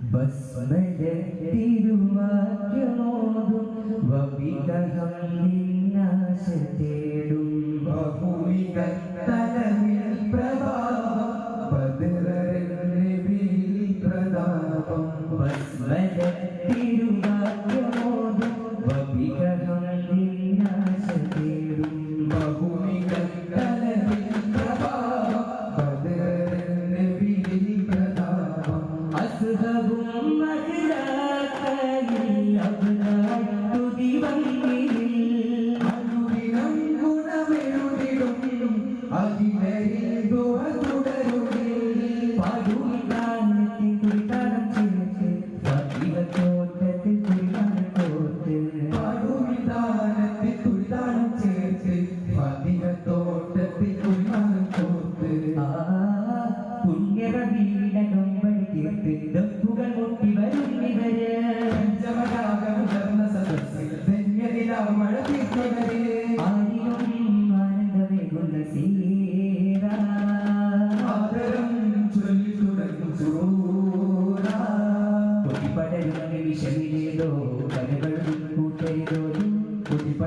ബസ്മല തിരുവാക്യമോതും വബികഹം നിന്നാശ തേടും ബഹുവിക തലമിൽ പ്രഭാവ ബദര شهيد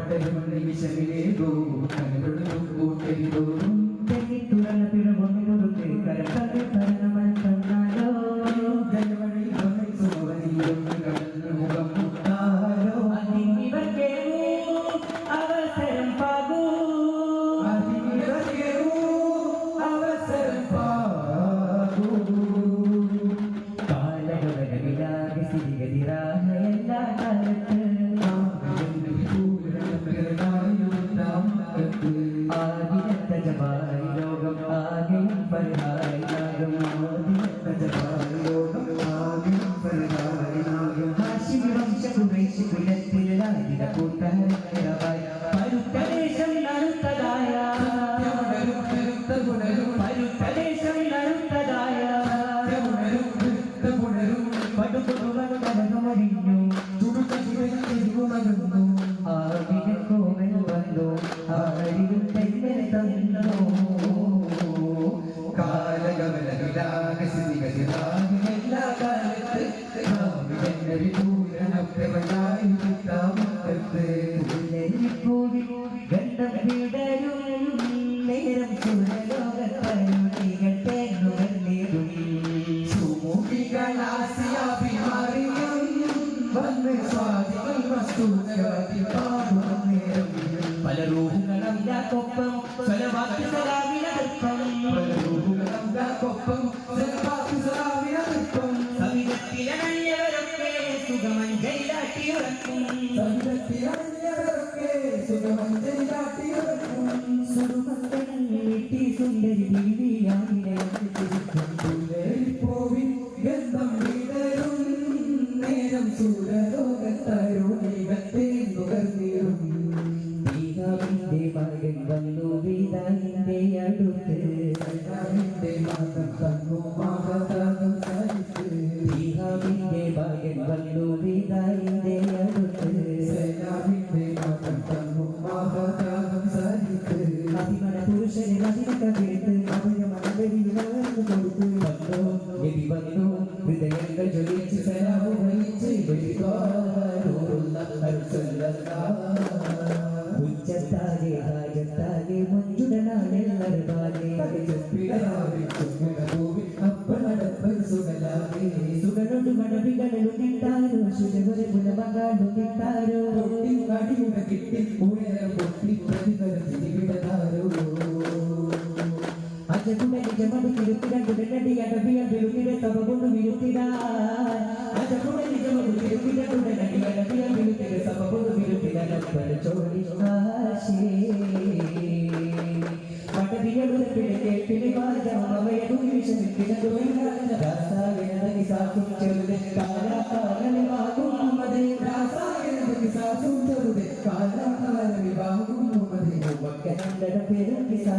പാട്ടയും നിമിഷമിലേതോ തങ്ങളുടെ പൂട്ടയിലോ മരിഞ്ഞു തുടുക്കുമരുന്നു ആവിനെ കോവൽ വന്നു. ആരിലും തന്നെ തന്നോ കാലകമല എല്ലാ കാലത്ത്. പല റൂഹുകളൊപ്പം സുഗമഞ്ജലാട്ടിയുറക്കും സുഗമഞ്ജലി സുന്ദരി ബീവിയാമിനെ തിരിച്ചു മകൻ വന്നു പിതാവിന്റെ അടുത്ത് പിതാവിന്റെ മകൻ തന്നു മകതാകും സഹിച്ച്. പിതാവിന്റെ മകൻ വന്നു പിതാവിന്റെ അടുത്ത് പിതാവിന്റെ മകൻ തന്നു മകതാകും മകടുകിട്ടാരോ പൊട്ടി കടിയുടെ കിട്ടി ഉയര പൊട്ടി പ്രതികരണം വിടതാരോ അജകുടലിന്റെ മടിക്കിരുത്തിട കുടലടി അടവിയ വിരുത്തിടെ. തവകൊണ്ട് വിരുത്തിട അജകുടലിന്റെ മടിക്കിരുത്തിട കുടലടി അടവിയ വിരുത്തിടെ സഭകൊണ്ട് വിരുത്തിട. നമ്മൾ ചോടി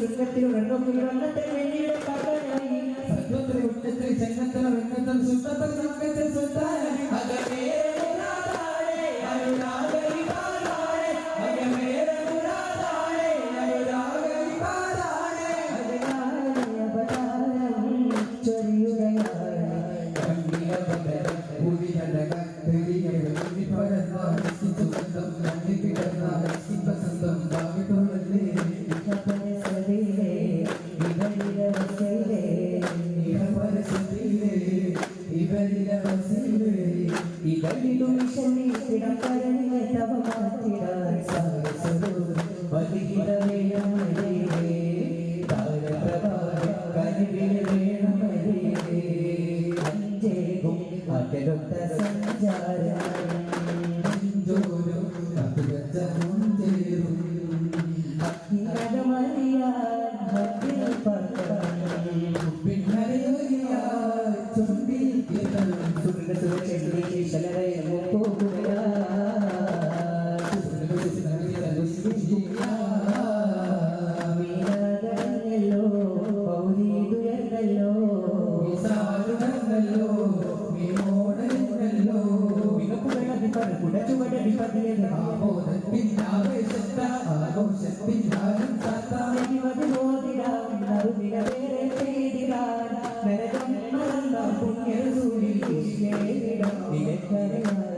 സുഖത്തിൽ ഉണർന്നു അന്നത്തെ വെള്ളിയുടെ പകലായി സത്വത്തിൽ ഉച്ചത്തിൽ ചെന്നത്തിൽ വെണ്ണത്തിൽ സുത്തത്തിൽ നമുക്കത്തിൽ സുത്താനായി അകമേറെ മുറാദാണേ, അനുരാഗരി പാടാണേ. അകമേറെ മുറാദാണേ, അനുരാഗരി പാടാണേ. അതിനായ അവതാരം ചൊരിയുകയാണ്. കണ്ണിയ പകരം പുതിയഴക തെളിയകൾ പരന്നാൽ ഇവരിലും ശരീരം കരണിലെ തവ മാറ്റിടാൻ സാധിച്ചതു. വലിയ വേണമല്ലേ, താരപ്രഭാവ കനിവിൽ വേണമല്ലേ. അഞ്ചേകും അതിലൊത്ത ആഘോഷത്തിൻ ആഘോഷത്തിൻ ആഘോഷത്തിൻ Amen.